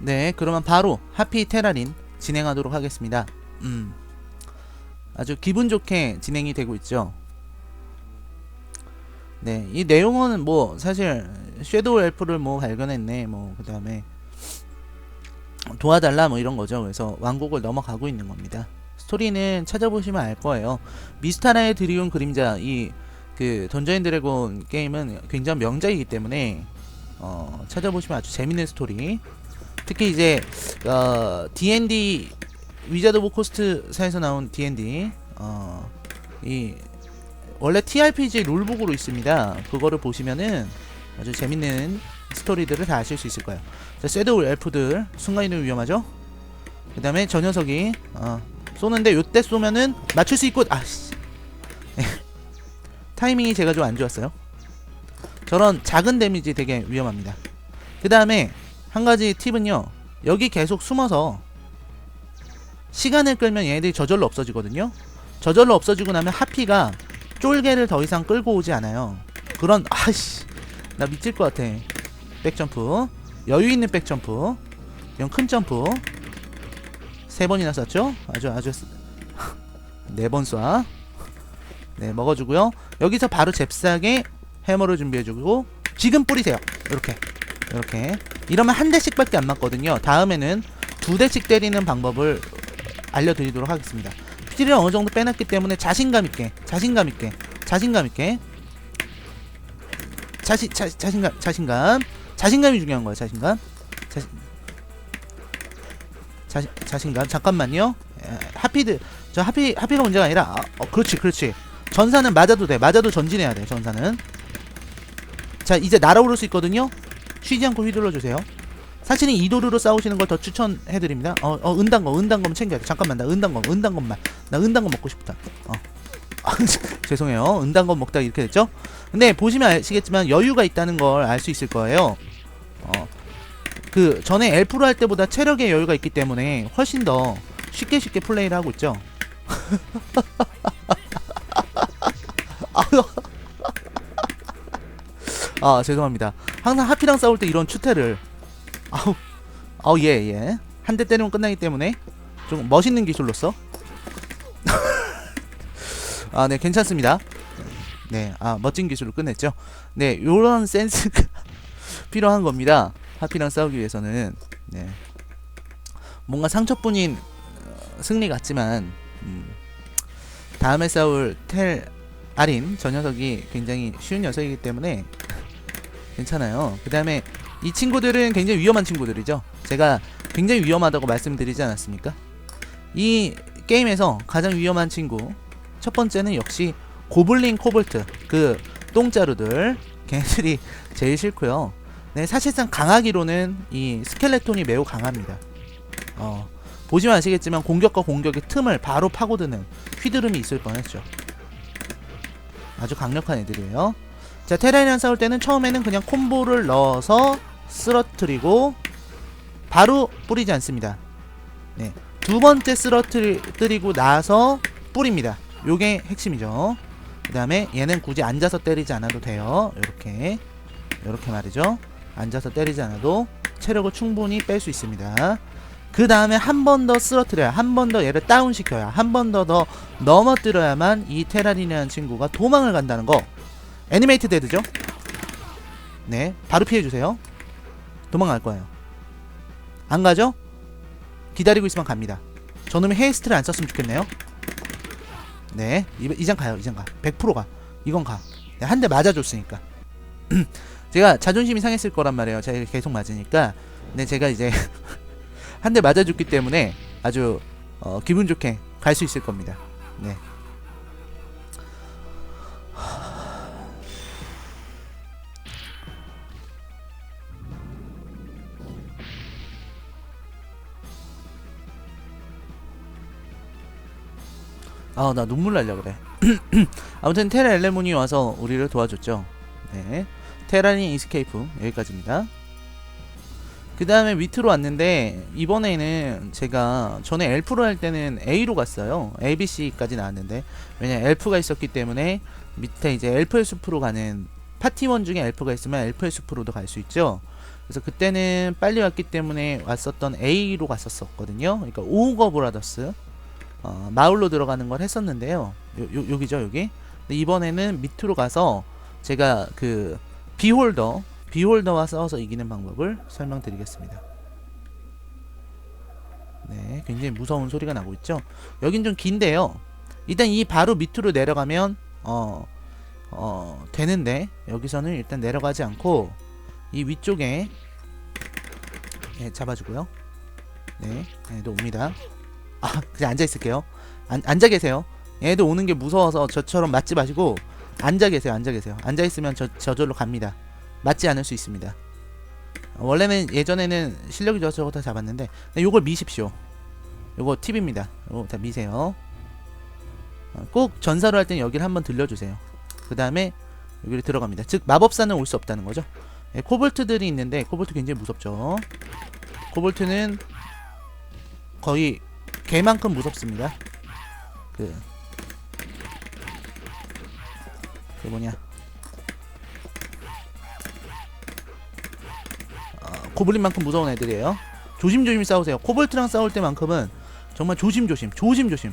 네, 그러면 바로 하피 테라린 진행하도록 하겠습니다. 음, 아주 기분 좋게 진행이 되고 있죠. 네, 이 내용은 뭐 사실 섀도우 엘프를 뭐 발견했네, 뭐 그 다음에 도와달라 뭐 이런 거죠. 그래서 왕국을 넘어가고 있는 겁니다. 스토리는 찾아보시면 알 거예요. 미스타라의 드리운 그림자 이 그 던전 앤 드래곤 게임은 굉장히 명작이기 때문에 어, 찾아보시면 아주 재밌는 스토리. 특히 이제 어, D&D 위자드 오브 코스트사에서 나온 D&D 어, 이 원래 TRPG 룰북으로 있습니다. 그거를 보시면은 아주 재밌는 스토리들을 다 아실 수 있을 거예요. 자, 섀도우 엘프들 순간 이동 위험하죠? 그 다음에 저 녀석이 어, 쏘는데 요때 쏘면은 맞출 수 있고 아씨 타이밍이 제가 좀 안 좋았어요. 저런 작은 데미지 되게 위험합니다. 그 다음에 한 가지 팁은요. 여기 계속 숨어서 시간을 끌면 얘네들이 저절로 없어지거든요. 저절로 없어지고 나면 하피가 쫄개를 더 이상 끌고 오지 않아요. 그런 아씨 나 미칠 것 같아. 백점프 여유 있는 백점프 이런 큰 점프 세 번이나 쐈죠? 아주 아주 네 번 쏴. 네 먹어주고요. 여기서 바로 잽싸게 해머를 준비해주고 지금 뿌리세요. 이렇게 이렇게 이러면 한 대씩밖에 안 맞거든요. 다음에는 두 대씩 때리는 방법을 알려드리도록 하겠습니다. 피를 어느 정도 빼놨기 때문에 자신감 있게, 자신감 있게, 자신감 있게. 자신, 자, 자신감, 자신감, 자신감이 중요한 거예요. 자신감, 자신, 자, 자신감. 잠깐만요. 에, 하피드, 저 하피, 하피가 문제가 아니라, 아, 어, 그렇지, 그렇지. 전사는 맞아도 돼. 맞아도 전진해야 돼. 전사는. 자, 이제 날아오를 수 있거든요. 쉬지 않고 휘둘러 주세요. 사실은 이도류로 싸우시는 걸 더 추천해드립니다. 어, 어, 은단검, 은단검 챙겨야 돼. 잠깐만, 나 은단검, 은단검만. 나 은단검 먹고 싶다. 어. 아, 죄송해요. 은단검 먹다가 이렇게 됐죠? 근데 보시면 아시겠지만 여유가 있다는 걸 알 수 있을 거예요. 어. 그 전에 엘프로 할 때보다 체력의 여유가 있기 때문에 훨씬 더 쉽게 쉽게 플레이를 하고 있죠. 아 죄송합니다. 항상 하피랑 싸울 때 이런 추태를 아우 아우 예예 한 대 때리면 끝나기 때문에 좀 멋있는 기술로서 아 네 괜찮습니다. 네 아 멋진 기술로 끝냈죠. 네 요런 센스가 필요한 겁니다. 하피랑 싸우기 위해서는 네 뭔가 상처뿐인 어, 승리 같지만 음, 다음에 싸울 텔 아린 저 녀석이 굉장히 쉬운 녀석이기 때문에 괜찮아요. 그 다음에 이 친구들은 굉장히 위험한 친구들이죠. 제가 굉장히 위험하다고 말씀드리지 않았습니까? 이 게임에서 가장 위험한 친구 첫 번째는 역시 고블린 코볼트 그 똥자루들 걔네들이 제일 싫고요. 네 사실상 강하기로는 이 스켈레톤이 매우 강합니다. 어 보시면 아시겠지만 공격과 공격의 틈을 바로 파고드는 휘두름이 있을 뻔했죠. 아주 강력한 애들이에요. 자 테라이랑 싸울 때는 처음에는 그냥 콤보를 넣어서 쓰러뜨리고 바로 뿌리지 않습니다. 네. 두 번째 쓰러뜨리고 나서 뿌립니다. 요게 핵심이죠. 그 다음에 얘는 굳이 앉아서 때리지 않아도 돼요. 이렇게 이렇게 말이죠. 앉아서 때리지 않아도 체력을 충분히 뺄 수 있습니다. 그 다음에 한 번 더 쓰러뜨려야 한 번 더 얘를 다운시켜야 한 번 더 더 넘어뜨려야만 이 테라리라는 친구가 도망을 간다는 거 애니메이트 데드죠? 네 바로 피해주세요. 도망갈 거예요. 안 가죠? 기다리고 있으면 갑니다. 저놈이 헤이스트를 안 썼으면 좋겠네요. 네 이- 이장 가요 이장 가. 100%가. 이건 가한 대 맞아줬으니까. 제가 자존심이 상했을 거란 말이에요. 제가 계속 맞으니까. 근데 제가 이제 한 대 맞아줬기 때문에 아주 어, 기분 좋게 갈 수 있을 겁니다. 네 아, 나 눈물 날려 그래. 아무튼 테라 엘레몬이 와서 우리를 도와줬죠. 네. 테라니 이스케이프 여기까지입니다. 그 다음에 밑으로 왔는데 이번에는 제가 전에 엘프로 할 때는 A로 갔어요. ABC까지 나왔는데 왜냐 엘프가 있었기 때문에 밑에 이제 엘프의 숲으로 가는 파티원 중에 엘프가 있으면 엘프의 숲으로도 갈 수 있죠. 그래서 그때는 빨리 왔기 때문에 왔었던 A로 갔었었거든요. 그러니까 오거 브라더스 어, 마을로 들어가는 걸 했었는데요. 요, 요 여기죠 여기. 이번에는 밑으로 가서 제가 그 비홀더 비홀더와 싸워서 이기는 방법을 설명드리겠습니다. 네, 굉장히 무서운 소리가 나고 있죠. 여긴 좀 긴데요. 일단 이 바로 밑으로 내려가면 어, 어 되는데 여기서는 일단 내려가지 않고 이 위쪽에 예, 잡아주고요. 네, 얘도 옵니다. 아, 그냥 앉아 있을게요. 안, 앉아 계세요. 얘도 오는 게 무서워서 저처럼 맞지 마시고 앉아 계세요. 앉아 계세요. 앉아 있으면 저 저절로 갑니다. 맞지 않을 수 있습니다. 어, 원래는 예전에는 실력이 좋아서 저거 다 잡았는데 네, 요걸 미십시오. 요거 팁입니다. 요거 다 미세요. 어, 꼭 전사로 할 땐 여기를 한번 들려주세요. 그 다음에 여기를 들어갑니다. 즉 마법사는 올 수 없다는 거죠. 예, 코볼트들이 있는데 코볼트 굉장히 무섭죠. 코볼트는 거의 개만큼 무섭습니다. 그, 그 뭐냐. 어, 고블린만큼 무서운 애들이에요. 조심조심 싸우세요. 코볼트랑 싸울 때만큼은 정말 조심조심, 조심조심.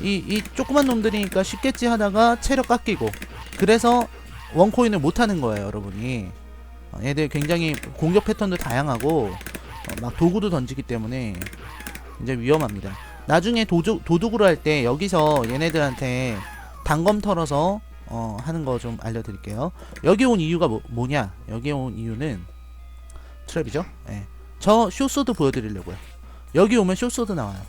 이, 이 조그만 놈들이니까 쉽겠지 하다가 체력 깎이고. 그래서 원코인을 못하는 거예요, 여러분이. 어, 얘들 굉장히 공격 패턴도 다양하고, 어, 막 도구도 던지기 때문에 굉장히 위험합니다. 나중에 도주, 도둑으로 할 때 여기서 얘네들한테 단검 털어서 어, 하는 거 좀 알려드릴게요. 여기 온 이유가 뭐, 뭐냐? 여기 온 이유는 트랩이죠. 예. 저 쇼소드 보여드리려고요. 여기 오면 쇼소드 나와요.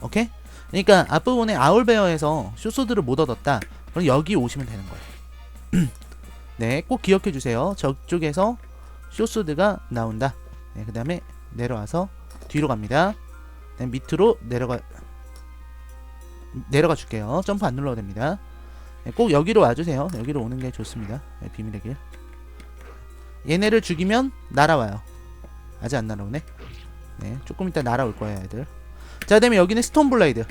오케이? 그러니까 앞부분에 아울베어에서 쇼소드를 못 얻었다. 그럼 여기 오시면 되는 거예요. 네, 꼭 기억해 주세요. 저쪽에서 쇼소드가 나온다. 네, 그 다음에 내려와서 뒤로 갑니다. 네, 밑으로 내려가 내려가 줄게요. 점프 안 눌러도 됩니다. 네, 꼭 여기로 와주세요. 여기로 오는 게 좋습니다. 네, 비밀의 길. 얘네를 죽이면 날아와요. 아직 안 날아오네. 네, 조금 이따 날아올 거예요, 애들. 자, 그다음에 여기는 스톤 블레이드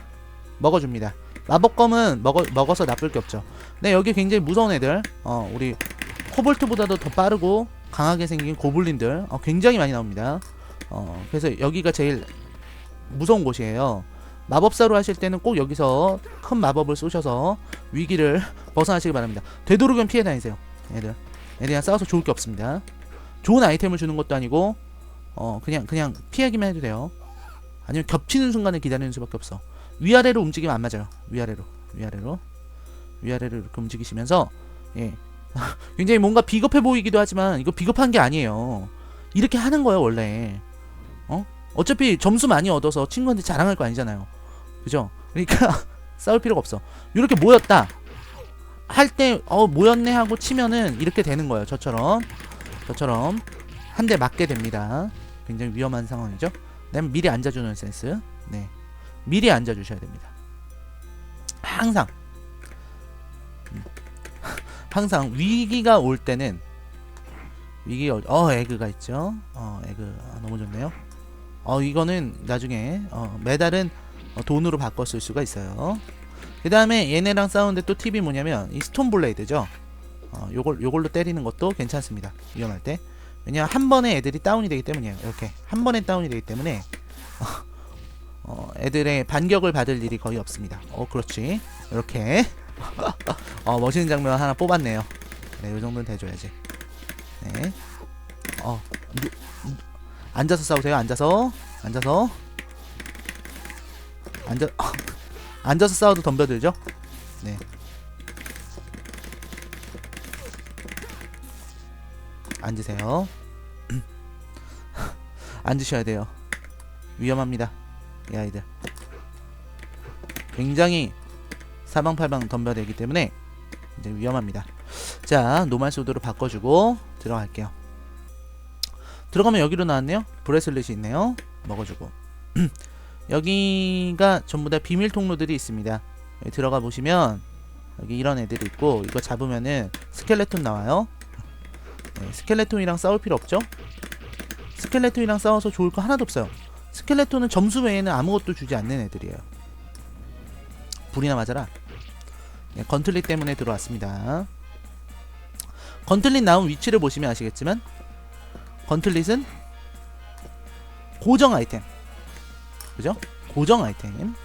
먹어줍니다. 마법검은 먹어 먹어서 나쁠 게 없죠. 네, 여기 굉장히 무서운 애들. 어, 우리 코볼트보다도 더 빠르고 강하게 생긴 고블린들 어, 굉장히 많이 나옵니다. 어, 그래서 여기가 제일 무서운 곳이에요. 마법사로 하실 때는 꼭 여기서 큰 마법을 쏘셔서 위기를 벗어나시기 바랍니다. 되도록이면 피해 다니세요. 얘들. 얘들이랑 싸워서 좋을 게 없습니다. 좋은 아이템을 주는 것도 아니고 어 그냥 그냥 피하기만 해도 돼요. 아니면 겹치는 순간을 기다리는 수밖에 없어. 위아래로 움직이면 안 맞아요. 위아래로 위아래로 위아래로 이렇게 움직이시면서 예 굉장히 뭔가 비겁해 보이기도 하지만 이거 비겁한 게 아니에요. 이렇게 하는 거예요 원래. 어? 어차피 점수 많이 얻어서 친구한테 자랑할 거 아니잖아요. 그죠? 그러니까 싸울 필요가 없어. 이렇게 모였다. 할 때 어 모였네 하고 치면은 이렇게 되는 거예요. 저처럼 저처럼 한 대 맞게 됩니다. 굉장히 위험한 상황이죠. 그다음에 미리 앉아주는 센스. 네, 미리 앉아주셔야 됩니다. 항상 음. 항상 위기가 올 때는 위기가 올- 어 에그가 있죠. 어 에그 아, 너무 좋네요. 어 이거는 나중에 어, 메달은 어, 돈으로 바꿔 쓸 수가 있어요. 그 다음에 얘네랑 싸우는데 또 팁이 뭐냐면 이 스톤 블레이드죠. 어, 요걸 요걸로 때리는 것도 괜찮습니다. 위험할 때. 왜냐면 한 번에 애들이 다운이 되기 때문이에요. 이렇게 한 번에 다운이 되기 때문에 어, 애들의 반격을 받을 일이 거의 없습니다. 어 그렇지. 이렇게 어 멋있는 장면 하나 뽑았네요. 네, 요 정도는 돼줘야지. 네. 어 누, 누, 앉아서 싸우세요. 앉아서 앉아서 앉아 앉아서 싸워도 덤벼들죠. 네. 앉으세요. 앉으셔야 돼요. 위험합니다. 이 아이들. 굉장히 사방팔방 덤벼들기 때문에 이제 위험합니다. 자, 노말 소드로 바꿔주고 들어갈게요. 들어가면 여기로 나왔네요. 브레슬릿이 있네요. 먹어주고. 여기가 전부 다 비밀 통로들이 있습니다. 여기 들어가 보시면 여기 이런 애들이 있고 이거 잡으면은 스켈레톤 나와요. 네, 스켈레톤이랑 싸울 필요 없죠? 스켈레톤이랑 싸워서 좋을 거 하나도 없어요. 스켈레톤은 점수 외에는 아무것도 주지 않는 애들이에요. 불이나 맞아라. 네, 건틀릿 때문에 들어왔습니다. 건틀릿 나온 위치를 보시면 아시겠지만 건틀릿은 고정 아이템. 그죠? 고정 아이템.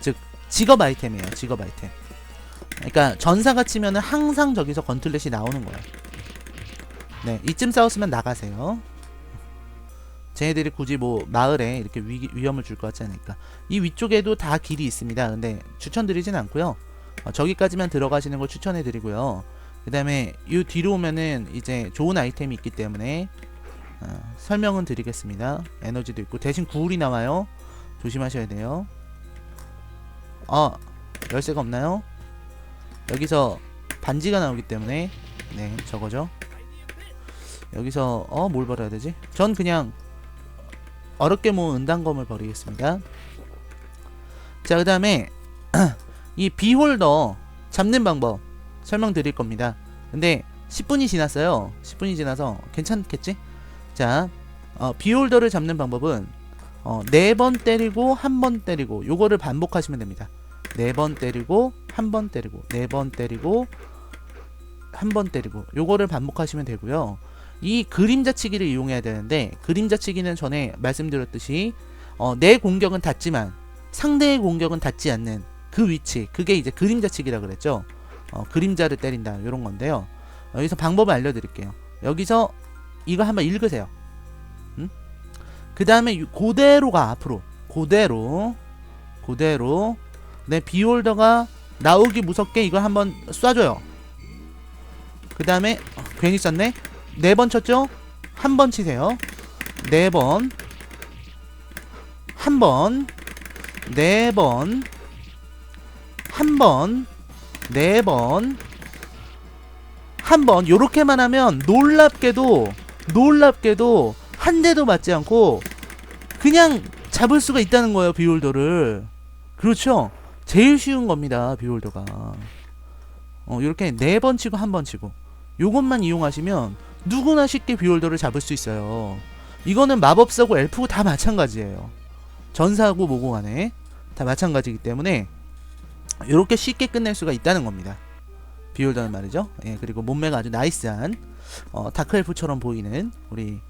즉 직업 아이템이에요. 직업 아이템. 그러니까 전사가 치면은 항상 저기서 건틀렛이 나오는 거예요. 네, 이쯤 싸웠으면 나가세요. 쟤네들이 굳이 뭐 마을에 이렇게 위, 위험을 줄 것 같지 않으니까 이 위쪽에도 다 길이 있습니다. 근데 추천드리진 않고요. 어, 저기까지만 들어가시는 걸 추천해 드리고요. 그 다음에 이 뒤로 오면은 이제 좋은 아이템이 있기 때문에 어, 설명은 드리겠습니다. 에너지도 있고 대신 구울이 나와요. 조심하셔야 돼요. 아 열쇠가 없나요? 여기서 반지가 나오기 때문에 네 저거죠. 여기서 어 뭘 버려야 되지? 전 그냥 어렵게 모은 은단검을 버리겠습니다. 자, 그 다음에 이 비홀더 잡는 방법 설명드릴 겁니다. 근데 10분이 지났어요. 10분이 지나서 괜찮겠지? 자, 어, 비홀더를 잡는 방법은 어, 4번 때리고 한 번 때리고 요거를 반복하시면 됩니다. 4번 때리고 한 번 때리고 4번 때리고 한 번 때리고 요거를 반복하시면 되고요. 이 그림자치기를 이용해야 되는데 그림자치기는 전에 말씀드렸듯이 어, 내 공격은 닿지만 상대의 공격은 닿지 않는 그 위치 그게 이제 그림자치기라 그랬죠. 어, 그림자를 때린다 이런 건데요. 여기서 방법을 알려드릴게요. 여기서 이거 한번 읽으세요. 음? 그 다음에 그대로가 앞으로 그대로 그대로 내 비홀더가 나오기 무섭게 이걸 한번 쏴줘요. 그 다음에 어, 괜히 쐈네. 네 번 쳤죠? 한 번 치세요. 네 번. 한 번. 네 번. 한 번. 네 번. 한 번. 요렇게만 하면 놀랍게도 놀랍게도 한 대도 맞지 않고 그냥 잡을 수가 있다는 거예요, 비홀더를. 그렇죠? 제일 쉬운 겁니다, 비홀더가. 어, 요렇게 네 번 치고 한 번 치고. 요것만 이용하시면 누구나 쉽게 비홀더를 잡을 수 있어요. 이거는 마법사고 엘프고 다 마찬가지예요. 전사하고 뭐고 간에 다 마찬가지이기 때문에 이렇게 쉽게 끝낼 수가 있다는 겁니다. 비홀더는 말이죠. 예, 그리고 몸매가 아주 나이스한 어, 다크엘프처럼 보이는 우리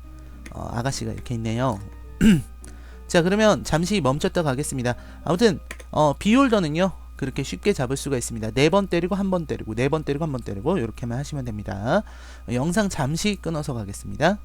어, 아가씨가 이렇게 있네요. 자 그러면 잠시 멈췄다 가겠습니다. 아무튼 어, 비홀더는요 그렇게 쉽게 잡을 수가 있습니다. 네 번 때리고 한 번 때리고 네 번 때리고 한 번 때리고 이렇게만 하시면 됩니다. 영상 잠시 끊어서 가겠습니다.